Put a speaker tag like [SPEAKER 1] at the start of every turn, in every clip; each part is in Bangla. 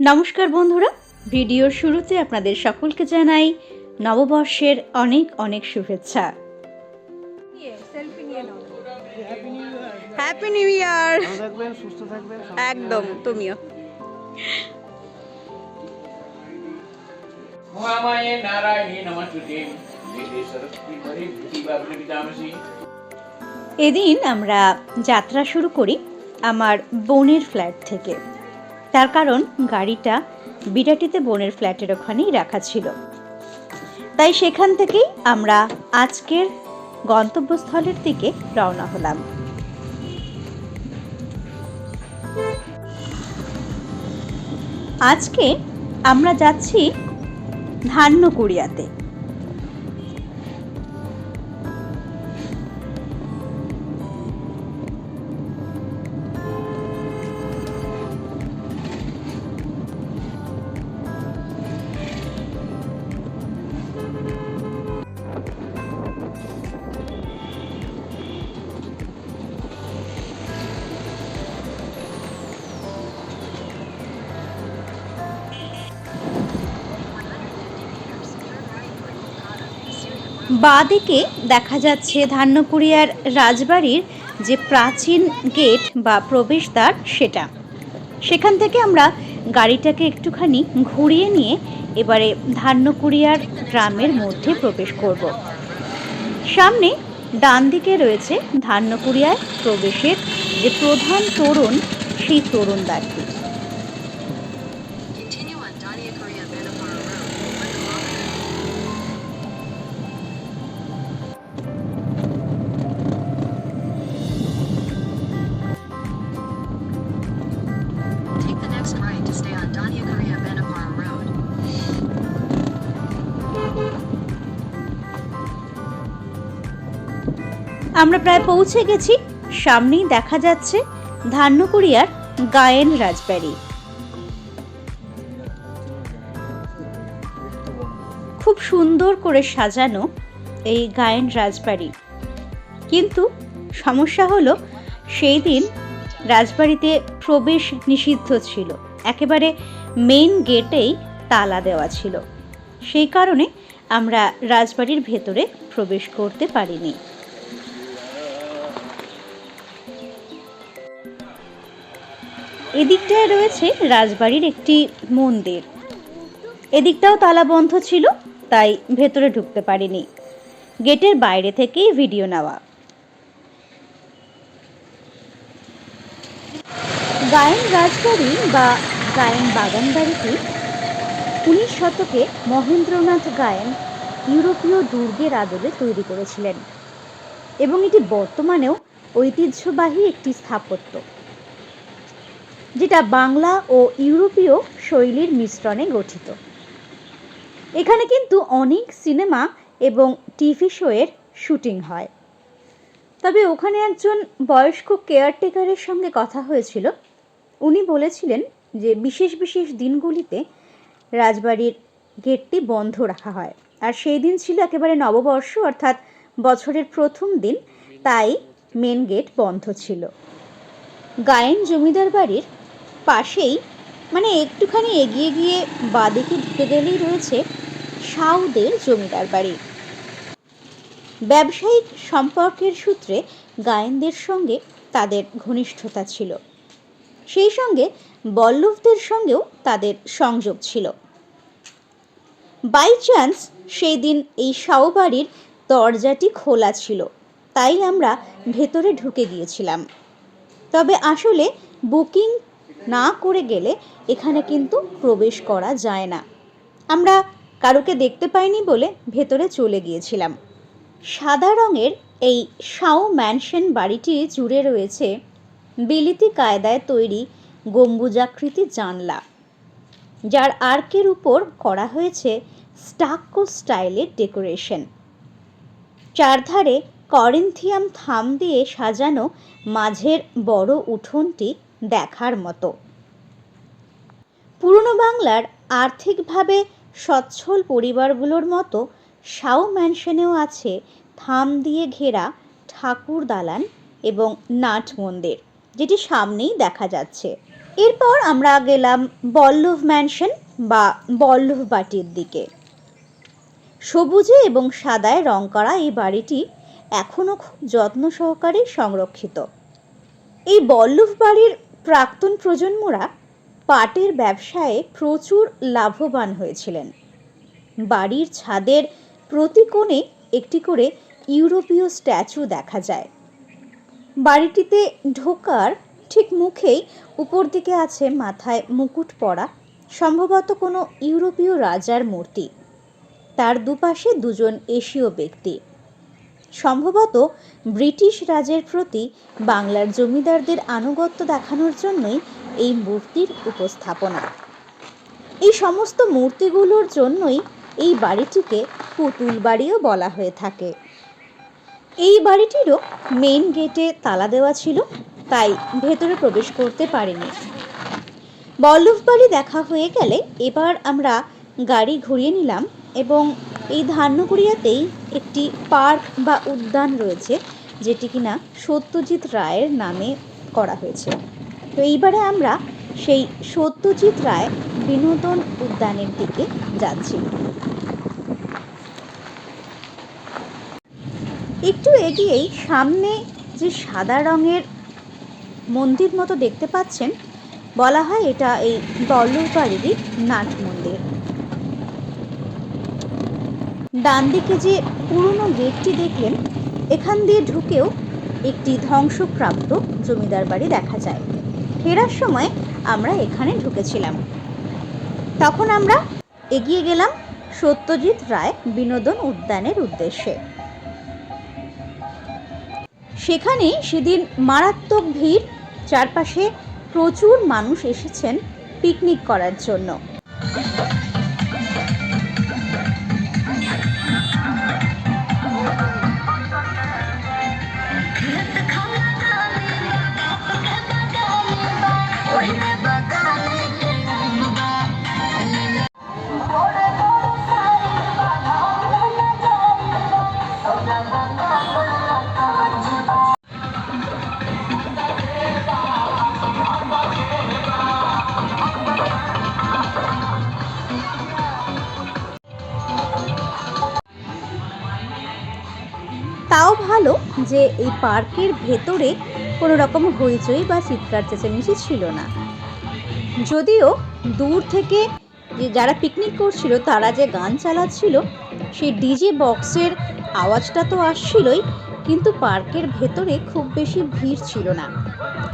[SPEAKER 1] নমস্কার বন্ধুরা ভিডিওর শুরুতে আপনাদের সকলকে জানাই নববর্ষের অনেক অনেক শুভেচ্ছা। হ্যাপি নিউ ইয়ার
[SPEAKER 2] ভালো থাকবেন সুস্থ থাকবেন সব
[SPEAKER 1] একদম তুমিও। এদিন আমরা যাত্রা শুরু করি আমার বোনের ফ্ল্যাট থেকে। তার কারণ গাড়িটা বিরাটিতে বোনের ফ্ল্যাটের ওখানেই রাখা ছিল। তাই সেখান থেকেই আমরা আজকের গন্তব্যস্থলের দিকে রওনা হলাম। আজকে আমরা যাচ্ছি ধান্যকুড়িয়াতে। বাঁদিকে দেখা যাচ্ছে ধান্যকুড়িয়ার রাজবাড়ির যে প্রাচীন গেট বা প্রবেশদ্বার সেটা। সেখান থেকে আমরা গাড়িটাকে একটুখানি ঘুরিয়ে নিয়ে এবারে ধান্যকুড়িয়ার গ্রামের মধ্যে প্রবেশ করব। সামনে ডান দিকে রয়েছে ধান্যকুড়িয়ায় প্রবেশের যে প্রধান তোরণ, সেই তোরণ দ্বারটি আমরা প্রায় পৌঁছে গেছি, সামনেই দেখা যাচ্ছে ধান্যকুড়িয়ার গায়েন রাজবাড়ি। খুব সুন্দর করে সাজানো এই গায়েন রাজবাড়ি। কিন্তু সমস্যা হলো, সেই দিন রাজবাড়িতে প্রবেশ নিষিদ্ধ ছিল। একেবারে মেন গেটেই তালা দেওয়া ছিল। সেই কারণে আমরা রাজবাড়ির ভেতরে প্রবেশ করতে পারিনি। এদিকটায় রয়েছে রাজবাড়ির একটি মন্দির। এদিকটাও তালা বন্ধ ছিল, তাই ভেতরে ঢুকতে পারিনি। গেটের বাইরে থেকেই ভিডিও নেওয়া। গায়েন রাজবাড়ি বা গায়েন বাগান বাড়িটি উনিশ শতকে মহেন্দ্রনাথ গায়েন ইউরোপীয় দুর্গের আদলে তৈরি করেছিলেন এবং এটি বর্তমানেও ঐতিহ্যবাহী একটি স্থাপত্য। যেটা বাংলা ও ইউরোপীয় শৈলীর মিশ্রণে গঠিত। এখানে কিন্তু অনেক সিনেমা এবং টিভি শোয়ের শুটিং হয়। তবে ওখানে একজন বয়স্ক কেয়ারটেকারের সঙ্গে কথা হয়েছিল। উনি বলেছিলেন যে বিশেষ বিশেষ দিনগুলিতে রাজবাড়ির গেটটি বন্ধ রাখা হয়। আর সেই দিন ছিল একেবারে নববর্ষ, অর্থাৎ বছরের প্রথম দিন। তাই মেন গেট বন্ধ ছিল। গায়েন জমিদার বাড়ির পাশেই মানে একটুখানি এগিয়ে গিয়ে বাদিকে ঢুকে গেলেই রয়েছে সাউদের জমিদার বাড়ি। ব্যবসায়িক সম্পর্কের সূত্রে গায়েনদের সঙ্গে তাদের ঘনিষ্ঠতা ছিল। সেই সঙ্গে বল্লভদের সঙ্গেও তাদের সংযোগ ছিল। বাই চান্স সেই দিন এই সাউবাড়ির দরজাটি খোলা ছিল, তাই আমরা ভেতরে ঢুকে গিয়েছিলাম। তবে আসলে বুকিং না করে গেলে এখানে কিন্তু প্রবেশ করা যায় না। আমরা কারোকে দেখতে পাইনি বলে ভেতরে চলে গিয়েছিলাম। সাদা রঙের এই শাও ম্যানশন বাড়িটি জুড়ে রয়েছে বিলিতি কায়দায় তৈরি গম্বুজাকৃতি জানলা, যার আর্কের উপর করা হয়েছে স্টাক্কো স্টাইলের ডেকোরেশন। চারধারে করিন্থিয়াম থাম দিয়ে সাজানো মাঝের বড় উঠোনটি দেখার মতো। পুরনো বাংলার আর্থিকভাবে সচ্ছল পরিবারগুলোর মতো শাও ম্যানশনেও আছে থাম দিয়ে ঘেরা ঠাকুর দালান এবং নাট মন্দির, যেটি সামনেই দেখা যাচ্ছে। এরপর আমরা গেলাম বল্লভ ম্যানশন বা বল্লভ বাটির দিকে। সবুজে এবং সাদায় রং করা এই বাড়িটি এখনও খুব যত্ন সহকারে সংরক্ষিত। এই বল্লভ বাড়ির প্রাক্তন প্রজন্মরা পাটের ব্যবসায়ে প্রচুর লাভবান হয়েছিলেন। বাড়ির ছাদের প্রতি কোণে একটি করে ইউরোপীয় স্ট্যাচু দেখা যায়। বাড়িটিতে ঢোকার ঠিক মুখেই উপর দিকে আছে মাথায় মুকুট পরা, সম্ভবত কোনো ইউরোপীয় রাজার মূর্তি। তার দুপাশে দুজন এশীয় ব্যক্তি। সম্ভবত ব্রিটিশ রাজের প্রতি বাংলার জমিদারদের আনুগত্য দেখানোর জন্যই এই মূর্তির উপস্থাপনা। এই সমস্ত মূর্তিগুলোর জন্যই এই বাড়িটিকে পুতুল বাড়িও বলা হয়ে থাকে। এই বাড়িটিরও মেন গেটে তালা দেওয়া ছিল, তাই ভেতরে প্রবেশ করতে পারিনি। বল্লভ বাড়ি দেখা হয়ে গেলে এবার আমরা গাড়ি ঘুরিয়ে নিলাম এবং এই ধান্যকুড়িয়াতেই একটি পার্ক বা উদ্যান রয়েছে, যেটি কিনা সত্যজিৎ রায়ের নামে করা হয়েছে। তো এইবারে আমরা সেই সত্যজিৎ রায় বিনোদন উদ্যানের দিকে যাচ্ছি। একটু এগিয়েই সামনে যে সাদা রঙের মন্দির মতো দেখতে পাচ্ছেন, বলা হয় এটা এই বল্লভবাড়িরই নাট মন্দির। ডান দিকে যে পুরনো গেটটি দেখলেন, এখান দিয়ে ঢুকেও একটি ধ্বংসপ্রাপ্ত জমিদার বাড়ি দেখা যায়। ফেরার সময় আমরা এখানে ঢুকেছিলাম। তখন আমরা এগিয়ে গেলাম সত্যজিৎ রায় বিনোদন উদ্যানের উদ্দেশ্যে। সেখানে সেদিন মারাত্মক ভিড়, চারপাশে প্রচুর মানুষ এসেছেন পিকনিক করার জন্য। যে এই পার্কের ভেতরে কোনো রকম হইচই বা চিৎকার চেঁচামেচি ছিল না। যদিও দূর থেকে যে যারা পিকনিক করছিল, তারা যে গান চালাচ্ছিল, সেই ডিজে বক্সের আওয়াজটা তো আসছিলই, কিন্তু পার্কের ভেতরে খুব বেশি ভিড় ছিল না।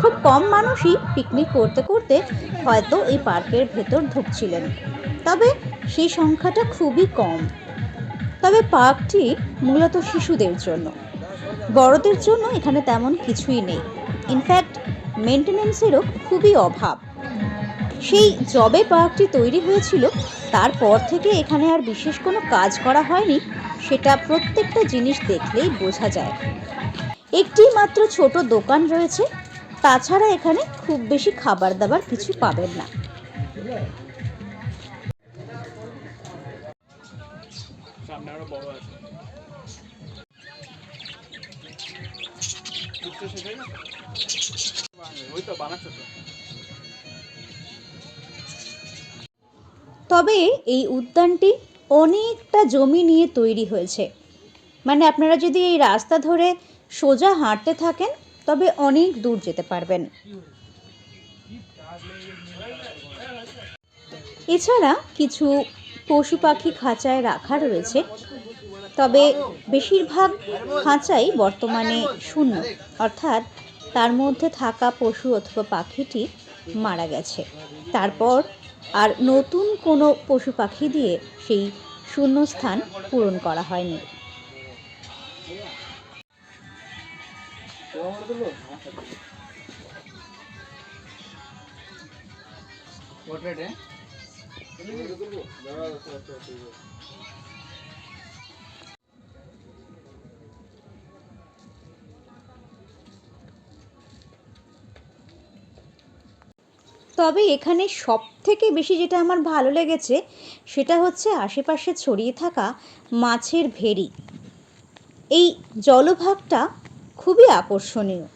[SPEAKER 1] খুব কম মানুষই পিকনিক করতে করতে হয়তো এই পার্কের ভেতর ঢুকছিলেন। তবে সেই সংখ্যাটা খুবই কম। তবে পার্কটি মূলত শিশুদের জন্য। বড়দের জন্য এখানে তেমন কিছুই নেই। ইনফ্যাক্ট মেনটেনেন্সেরও খুবই অভাব। সেই জবে পার্কটি তৈরি হয়েছিল, তারপর থেকে এখানে আর বিশেষ কোনো কাজ করা হয়নি, সেটা প্রত্যেকটা জিনিস দেখলেই বোঝা যায়। একটি মাত্র ছোট দোকান রয়েছে, তাছাড়া এখানে খুব বেশি খাবার দাবার কিছু পাবেন না।
[SPEAKER 2] সামনে আরও বড় আছে।
[SPEAKER 1] তবে এই উদ্যানটি অনেকটা জমি নিয়ে তৈরি হয়েছে। মানে আপনারা যদি এই রাস্তা ধরে সোজা হাঁটতে থাকেন, তবে অনেক দূর যেতে পারবেন। এছাড়া কিছু পশু পাখি খাঁচায় রাখা রয়েছে। তবে বেশিরভাগ খাঁচাই বর্তমানে শূন্য। অর্থাৎ তার মধ্যে থাকা পশু অথবা পাখিটি মারা গেছে। তারপর আর নতুন কোনো পশু পাখি দিয়ে সেই শূন্যস্থান পূরণ করা হয়নি। তবে এখানে সব থেকে বেশি যেটা আমার ভালো লেগেছে, সেটা হচ্ছে আশেপাশে ছড়িয়ে থাকা মাছের ভেরি এই জলভাগটা খুবই আকর্ষণীয়।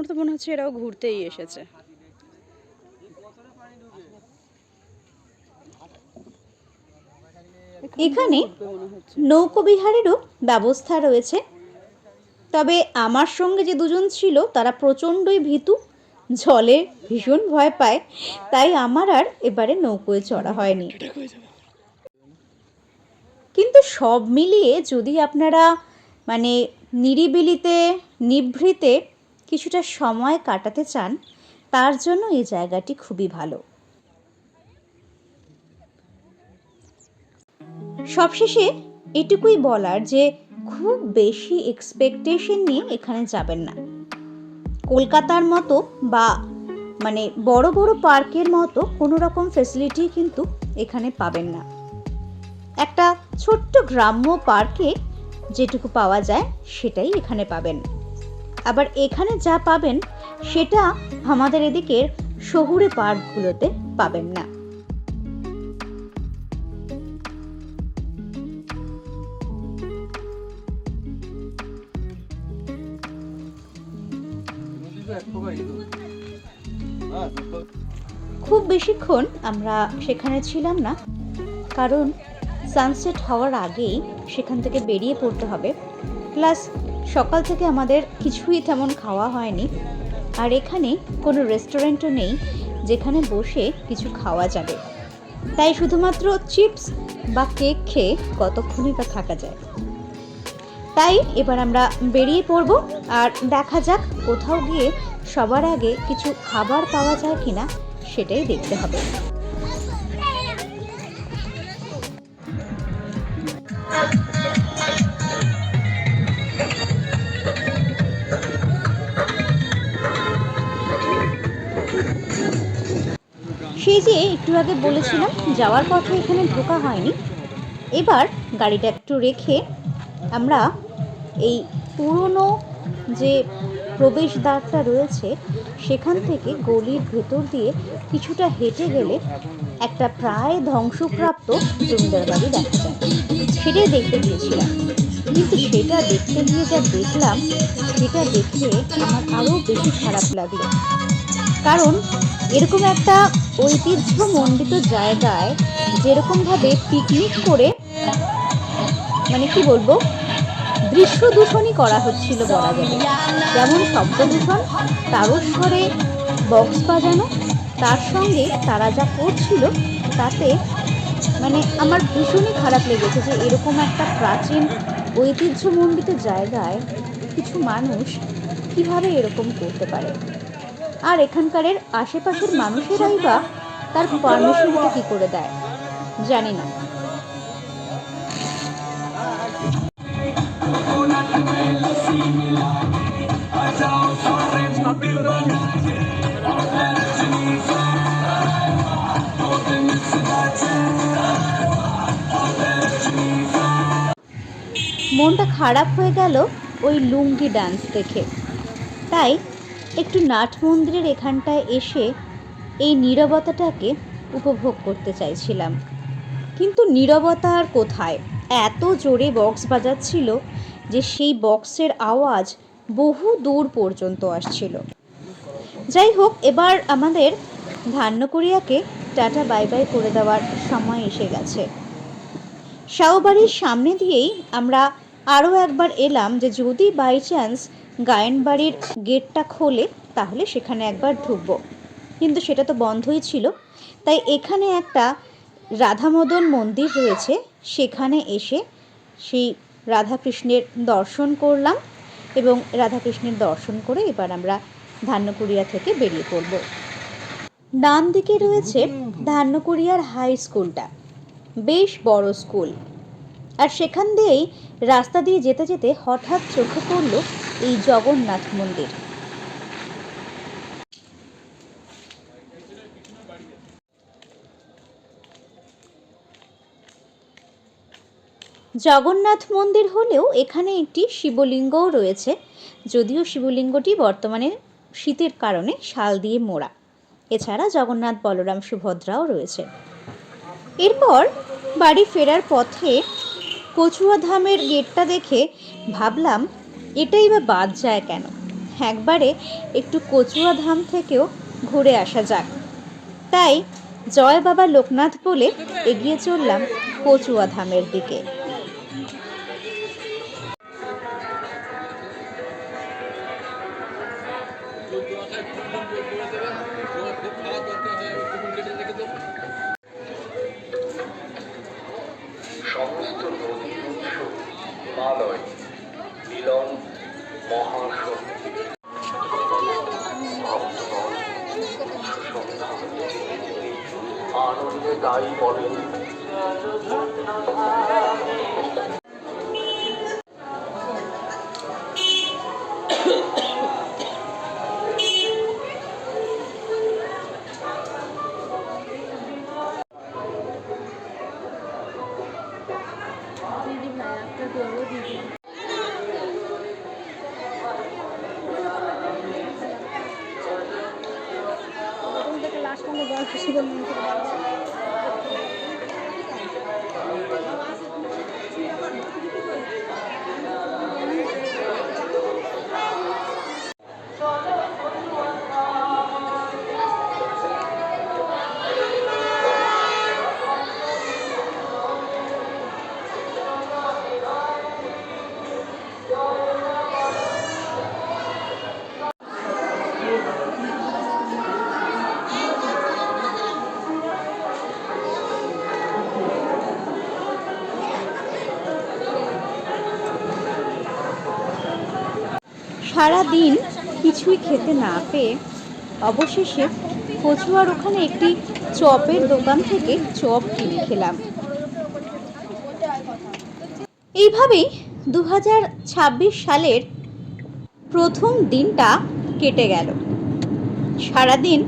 [SPEAKER 3] আমার তো মনে হচ্ছে এরাও ঘুরতেই এসেছে।
[SPEAKER 1] এখানে নৌকোবিহারেরও ব্যবস্থা রয়েছে। তবে আমার সঙ্গে যে দুজন ছিল, তারা প্রচণ্ডই ভীতু, জলে ভীষণ ভয় পায়, তাই আমার আর এবারে নৌকোয় চড়া হয়নি। কিন্তু সব মিলিয়ে যদি আপনারা মানে নিরিবিলিতে, নিভৃতে কিছুটা সময় কাটাতে চান, তার জন্য এই জায়গাটি খুবই ভালো। সবশেষে এটুকুই বলার যে, খুব বেশি এক্সপেকটেশন নিয়ে এখানে যাবেন না। কলকাতার মতো বা মানে বড় বড় পার্কের মতো কোনো রকম ফেসিলিটি কিন্তু এখানে পাবেন না। একটা ছোট্ট গ্রাম্য পার্কে যেটুকু পাওয়া যায়, সেটাই এখানে পাবেন। আবার এখানে যা পাবেন, সেটা আমাদের এদিকের শহুরে পার্কগুলোতে পাবেন না। খুব বেশিক্ষণ আমরা সেখানে ছিলাম না, কারণ সানসেট হওয়ার আগেই সেখান থেকে বেরিয়ে পড়তে হবে। প্লাস সকাল থেকে আমাদের কিছুই তেমন খাওয়া হয়নি। আর এখানে কোনো রেস্টুরেন্টও নেই, যেখানে বসে কিছু খাওয়া যাবে। তাই শুধুমাত্র চিপস বা কেক খেয়ে কতক্ষণই বা থাকা যায়। তাই এবার আমরা বেরিয়ে পড়ব আর দেখা যাক কোথাও গিয়ে সবার আগে কিছু খাবার পাওয়া যায় কিনা সেটাই দেখতে হবে। সেই যে একটু আগে বলেছিলাম, যাওয়ার পথে এখানে ঢোকা হয়নি। এবার গাড়িটা একটু রেখে আমরা এই পুরনো যে প্রবেশদ্বারটা রয়েছে, সেখান থেকে গলির ভেতর দিয়ে কিছুটা হেঁটে গেলে একটা প্রায় ধ্বংসপ্রাপ্ত জমিদার বাড়ি দেখা যায়। সেটাই দেখতে গিয়েছিলাম। কিন্তু সেটা দেখতে গিয়ে যা দেখলাম, সেটা দেখে আমার আরও বেশি খারাপ লাগল। কারণ এরকম একটা ঐতিহ্যমণ্ডিত জায়গায় যেরকমভাবে পিকনিক করে মানে কি বলব, দৃশ্য দূষণই করা হচ্ছিল বলা যাবে যেমন শব্দ দূষণ, তারস্বরে বক্স বাজানো, তার সঙ্গে তারা যা করছিল তাতে মানে আমার ভীষণই খারাপ লেগেছে যে এরকম একটা প্রাচীন ঐতিহ্যমণ্ডিত জায়গায় কিছু মানুষ কীভাবে এরকম করতে পারে। আর এখানকারের আশেপাশের মানুষেরাই বা তার পারমিশনটা কী করে দেয়? জানি না। মনটা খারাপ হয়ে গেল ওই লুঙ্গি ডান্স দেখে। তাই একটু নাট মন্দিরের এখানটায় এসে এই নীরবতাটাকে উপভোগ করতে চাইছিলাম। কিন্তু নীরবতা আর কোথায়? এত জোরে বক্স বাজাচ্ছিল যে সেই বক্সের আওয়াজ বহু দূর পর্যন্ত আসছিল। যাই হোক, এবার আমাদের ধান্যকুড়িয়াকে টাটা বাই বাই করে দেওয়ার সময় এসে গেছে। শাওবাড়ির সামনে দিয়েই আমরা আরও একবার এলাম যে যদি বাই চান্স গায়নবাড়ির গেটটা খোলে, তাহলে সেখানে একবার ঢুকবো। কিন্তু সেটা তো বন্ধই ছিল। তাই এখানে একটা রাধামদন মন্দির রয়েছে। সেখানে এসে সেই রাধাকৃষ্ণের দর্শন করলাম এবং রাধাকৃষ্ণের দর্শন করে এবার আমরা ধান্যকুড়িয়া থেকে বেরিয়ে পড়ব। ডান দিকে রয়েছে ধান্যকুড়িয়ার হাই স্কুলটা। বেশ বড় স্কুল। আর সেখান দিয়েই রাস্তা দিয়ে যেতে যেতে হঠাৎ চোখে পড়ল এই জগন্নাথ মন্দির। জগন্নাথ মন্দির হলেও এখানে একটি শিবলিঙ্গও রয়েছে, যদিও শিবলিঙ্গটি বর্তমানে শীতের কারণে শাল দিয়ে মোড়া। এছাড়া জগন্নাথ বলরাম সুভদ্রাও রয়েছে। এরপর বাড়ি ফেরার পথে কচুয়া ধামের গেটটা দেখে ভাবলাম, এটাই বা বাদ যায় কেন? একবারে একটু কচুয়া ধাম থেকেও ঘুরে আসা যাক। তাই জয় বাবা লোকনাথ বলে এগিয়ে চললাম কচুয়া ধামের দিকে।
[SPEAKER 4] সমস্ত হিমালয় মিলন মহাশক্তি ভক্তগণ আনন্দে তাই বলেন।
[SPEAKER 1] 不是一个名字的 সারা দিন কিছুই খেতে না পেয়ে অবশেষে কচুয়ার ওখানে একটি চপের দোকান থেকে চপ কিনে খেলাম। এইভাবেই দু হাজার ছাব্বিশ সালের প্রথম দিনটা কেটে গেল। সারাদিন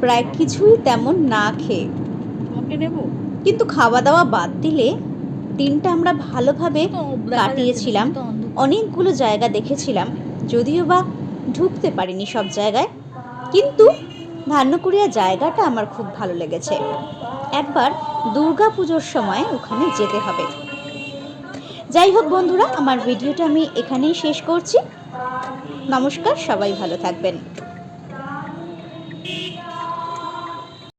[SPEAKER 1] প্রায় কিছুই তেমন না খেয়ে। কিন্তু খাওয়া দাওয়া বাদ দিলে দিনটা আমরা ভালোভাবে কাটিয়েছিলাম অনেকগুলো জায়গা দেখেছিলাম। যদিও বা ঢুকতে পারিনি সব জায়গায়, কিন্তু ভান্নকুড়িয়া জায়গাটা আমার খুব ভালো লেগেছে। একবার দুর্গা পুজোর সময় ওখানে যেতে হবে। যাই হোক বন্ধুরা, আমার ভিডিওটা আমি এখানেই শেষ করছি। নমস্কার, সবাই ভালো থাকবেন।